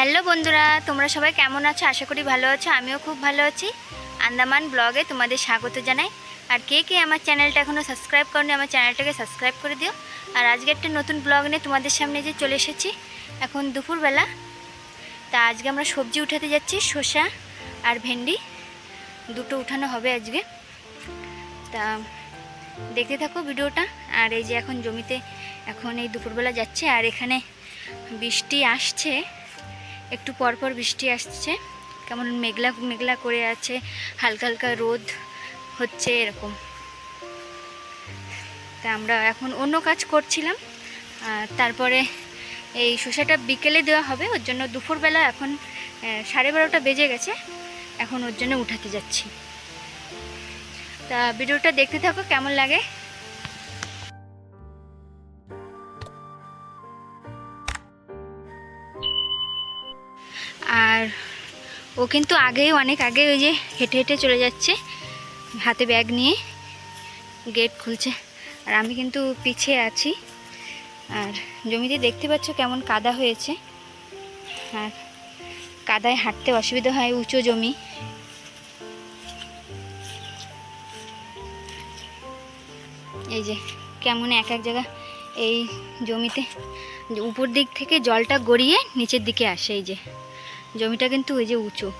Hello বন্ধুরা, তোমরা সবাই কেমন আছো? আশা করি ভালো আছো, আমিও খুব ভালো আছি। আন্দামান ব্লগে তোমাদের স্বাগত জানাই। আর কে কে আমার চ্যানেলটা এখনও সাবস্ক্রাইব করনি, আমার চ্যানেলটাকে সাবস্ক্রাইব করে দিও। আর আজকে একটা নতুন ব্লগ নিয়ে তোমাদের সামনে যে চলে এসেছি, এখন দুপুরবেলা। তা আজকে আমরা সবজি উঠাতে যাচ্ছি, শসা আর ভেন্ডি। দুটো উঠানো হবে আজকে। তা দেখতে থাকো ভিডিওটা। আর এই যে এখন জমিতে, এখন এই দুপুরবেলা যাচ্ছে, আর এখানে বৃষ্টি আসছে। একটু পরপর বৃষ্টি আসছে। কেমন মেঘলা মেঘলা করে আছে, হালকা হালকা রোদ হচ্ছে এরকম। তা আমরা এখন অন্য কাজ করছিলাম। তারপরে এই শসাটা বিকেলে দেওয়া হবে, ওর জন্য দুপুরবেলা এখন সাড়ে বারোটা বেজে গেছে। এখন ওর জন্য উঠাতে যাচ্ছি। তা ভিডিওটা দেখতে থাকো, কেমন লাগে? আর ও কিন্তু আগেই, অনেক আগে ওই যে হেঁটে হেঁটে চলে যাচ্ছে, হাতে ব্যাগ নিয়ে, গেট খুলছে। আর আমি কিন্তু পিছিয়ে আছি। আর জমিতে দেখতে পাচ্ছ কেমন কাদা হয়েছে। আর কাদায় হাঁটতে অসুবিধা হয়, উঁচু জমি। এই যে কেমন এক এক জায়গা এই জমিতে। উপর দিক থেকে জলটা গড়িয়ে নিচের দিকে আসে, এই যে। জমিটা কিন্তু ওই যে উঁচু।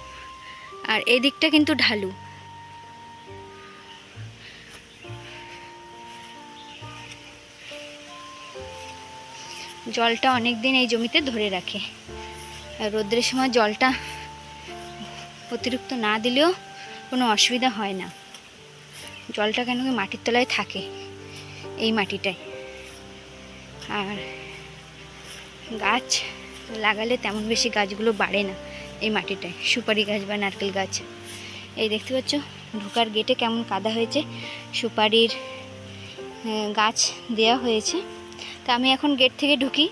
আর এই দিকটা কিন্তু ঢালু। জলটা অনেক দিন এই জমিতে ধরে রাখে। আর রোদ্রের সময় জলটা অতিরিক্ত না দিলেও কোনো অসুবিধা হয় না। জলটা কেন কি মাটির তলায় থাকে এই মাটিটায়। আর গাছ লাগালে তেমন বেশি গাছগুলো বাড়ে না এই মাটিটায়। সুপারি গাছ বা নারকেল গাছ। এই দেখতে পাচ্ছ, ঢোকার গেটে কেমন কাদা হয়েছে। সুপারির গাছ দেয়া হয়েছে। তা আমি এখন গেট থেকে ঢুকি।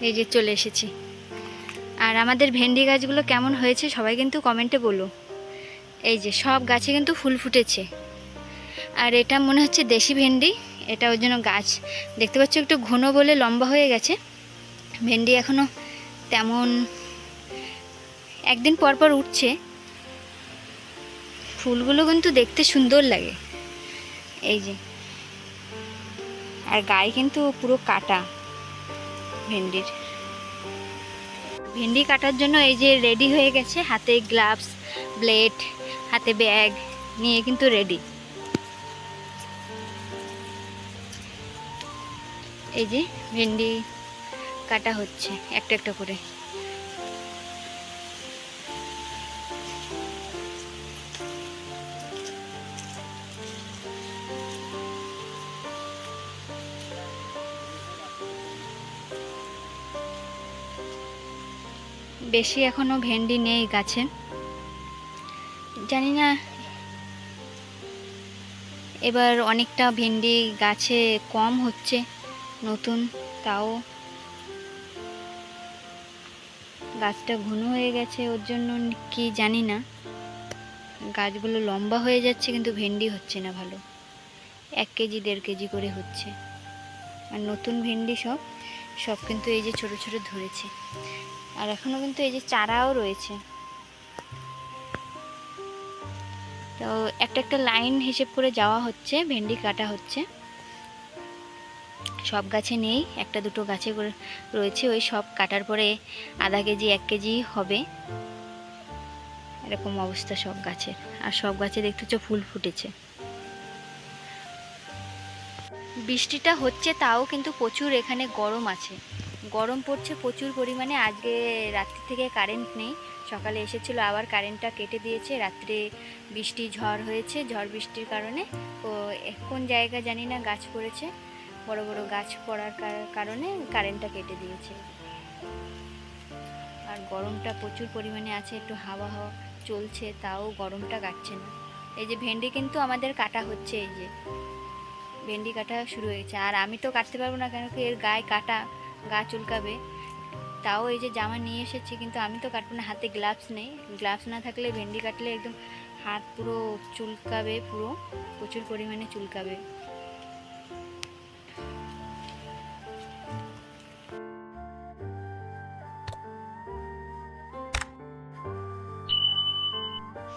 এই যে চলে এসেছি। আর আমাদের ভেন্ডি গাছগুলো কেমন হয়েছে সবাই কিন্তু কমেন্টে বলো। এই যে সব গাছে কিন্তু ফুল ফুটেছে। আর এটা মনে হচ্ছে দেশি ভেন্ডি। এটা ওর জন্য গাছ। দেখতে পাচ্ছ একটু ঘন বলে লম্বা হয়ে গেছে। ভেন্ডি এখনও তেমন একদিন পর পর উঠছে। ফুলগুলো কিন্তু দেখতে সুন্দর লাগে। এই যে। আর গায়ে কিন্তু পুরো কাটা ভেন্ডির। ভেন্ডি কাটার জন্য এই যে রেডি হয়ে গেছে। হাতে গ্লাভস ব্লেড হাতে ব্যাগ নিয়ে কিন্তু রেডি এই যে ভেন্ডি কাটা হচ্ছে একটা একটা করে। বেশি এখনও ভেন্ডি নেই গাছে। জানি না, এবার অনেকটা ভেন্ডি গাছে কম হচ্ছে। নতুন, তাও গাছটা ঘন হয়ে গেছে, ওর জন্য কি জানি না। গাছগুলো লম্বা হয়ে যাচ্ছে, কিন্তু ভেন্ডি হচ্ছে না ভালো। এক কেজি, দেড় কেজি করে হচ্ছে। আর নতুন ভেন্ডি সব সব কিন্তু এই যে ছোট ছোট ধরেছে। আর এখনও কিন্তু এই যে চারাও রয়েছে। তো একটা একটা লাইন হিসেব করে যাওয়া হচ্ছে, ভেন্ডি কাটা হচ্ছে। সব গাছে নেই, একটা দুটো গাছে রয়েছে, ওই সব কাটার পরে আধা কেজি, এক কেজি হবে। এরকম অবস্থা সব গাছের আর সব গাছে দেখতে দেখতেছ ফুল ফুটেছে। বৃষ্টিটা হচ্ছে তাও কিন্তু প্রচুর এখানে গরম আছে। গরম পড়ছে প্রচুর পরিমাণে। আজকে রাত্রি থেকে কারেন্ট নেই। সকালে এসেছিল, আবার কারেন্টটা কেটে দিয়েছে। রাত্রে বৃষ্টি ঝড় হয়েছে। ঝড় বৃষ্টির কারণে। তো কোন জায়গা জানি না, গাছ পড়েছে। বড় বড় গাছ পড়ার কার- কারণে কারেন্টটা কেটে দিয়েছে। আর গরমটা প্রচুর পরিমাণে আছে, একটু হাওয়া হাওয়া চলছে, তাও গরমটা কাটছে না। এই যে ভেন্ডি কিন্তু আমাদের কাটা হচ্ছে, এই যে ভেন্ডি কাটা শুরু হয়েছে আর আমি তো কাটতে পারব না কেন কি এর গায়ে কাটা, গা চুলকাবে। তাও এই যে জামা নিয়ে এসেছি, কিন্তু আমি তো কাটবো না, হাতে গ্লাভস নেই। গ্লাভস না থাকলে ভেন্ডি কাটলে একদম হাত পুরো চুলকাবে পুরো, প্রচুর পরিমাণে চুলকাবে।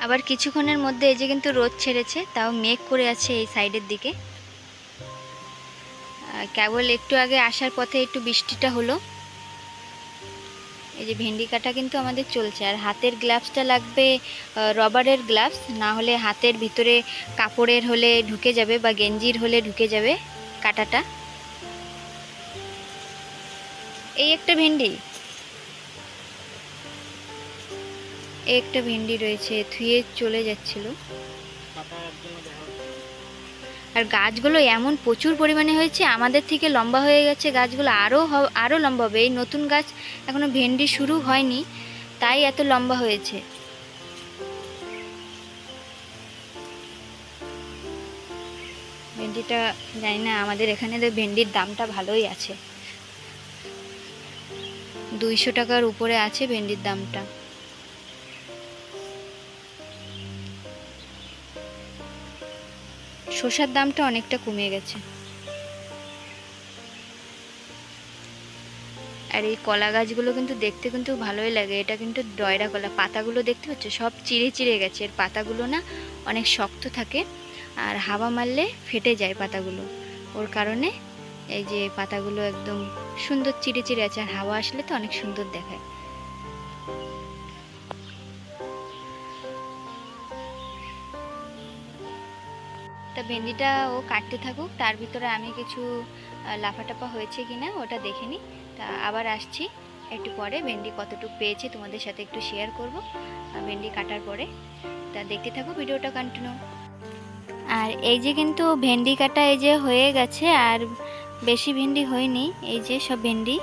আবার কিছুক্ষণের মধ্যে এই যে কিন্তু রোদ ছেড়েছে, তাও মেঘ করে আছে এই সাইডের দিকে। কেবল একটু আগে আসার পথে একটু বৃষ্টিটা হলো। এই যে ভেন্ডি কাটা কিন্তু আমাদের চলছে, আর হাতের গ্লাভসটা লাগবে রবারের গ্লাভস, না হলে হাতের ভিতরে কাপড়ের হলে ঢুকে যাবে বা গেঞ্জির হলে ঢুকে যাবে কাটাটা। এই একটা ভেন্ডি একটা ভেন্ডি রয়েছে থুয়ে চলে যাচ্ছিল। আর গাছগুলো এমন প্রচুর পরিমাণে হয়েছে, আমাদের থেকে লম্বা হয়ে গেছে গাছগুলো আরও আরও লম্বা হবে। এই নতুন গাছ এখনও ভেন্ডি শুরু হয়নি, তাই এত লম্বা হয়েছে। ভেন্ডিটা জানি না, আমাদের এখানে তো ভেন্ডির দামটা ভালোই আছে। দুইশো টাকার উপরে আছে ভেন্ডির দামটা। শসার দামটা অনেকটা কমে গেছে। আর এই কলা গাছগুলো কিন্তু দেখতে কিন্তু ভালোই লাগে। এটা কিন্তু ডয়রা কলা। পাতাগুলো দেখতে পাচ্ছ? সব চিড়ে চিড়ে গেছে। এর পাতাগুলো না অনেক শক্ত থাকে আর হাওয়া মারলে ফেটে যায় পাতাগুলো। ওর কারণে এই যে পাতাগুলো একদম সুন্দর চিড়ে চিড়ে আছে আর হাওয়া আসলে তো অনেক সুন্দর দেখায়। তা ভেন্ডিটা ও কাটতে থাকুক, তার ভিতরে আমি কিছু লাফাটাপা হয়েছে কি না ওটা দেখে নিই তা আবার আসছি, একটু পরে ভেন্ডি কতটুকু পেয়েছি তোমাদের সাথে একটু শেয়ার করব ভেন্ডি কাটার পরে। তা দেখতে থাকো ভিডিওটা কন্টিনিউ আর এই যে কিন্তু ভেন্ডি কাটা এই যে হয়ে গেছে, আর বেশি ভেন্ডি হয়নি, এই যে সব ভেন্ডি।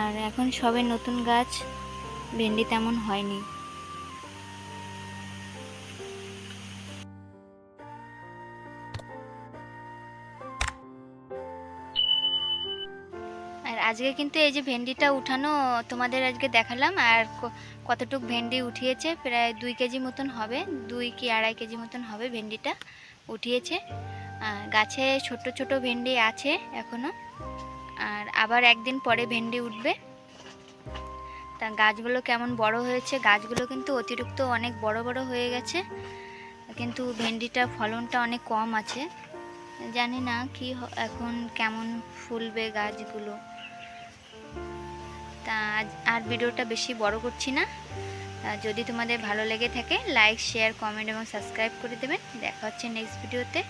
আর এখন সবে নতুন গাছ, ভেন্ডি তেমন হয়নি। আজকে কিন্তু এই যে ভেন্ডিটা উঠানো তোমাদের আজকে দেখালাম, আর কতটুক ভেন্ডি উঠিয়েছে, প্রায় দুই কেজি মতন হবে, দুই কি আড়াই কেজি মতন হবে ভেন্ডিটা উঠিয়েছে। গাছে ছোট ছোট ভেন্ডি আছে এখনও, আর আবার একদিন পরে ভেন্ডি উঠবে। তা গাছগুলো কেমন বড় হয়েছে, গাছগুলো কিন্তু অতিরিক্ত অনেক বড় বড় হয়ে গেছে, কিন্তু ভেন্ডিটা ফলনটা অনেক কম আছে। জানি না কি এখন কেমন ফুলবে গাছগুলো। তা আজ- আর ভিডিওটা বেশি বড় করছি না। যদি তোমাদের ভালো লেগে থাকে লাইক শেয়ার কমেন্ট এবং সাবস্ক্রাইব করে দেবেন। দেখা হচ্ছে নেক্সট ভিডিওতে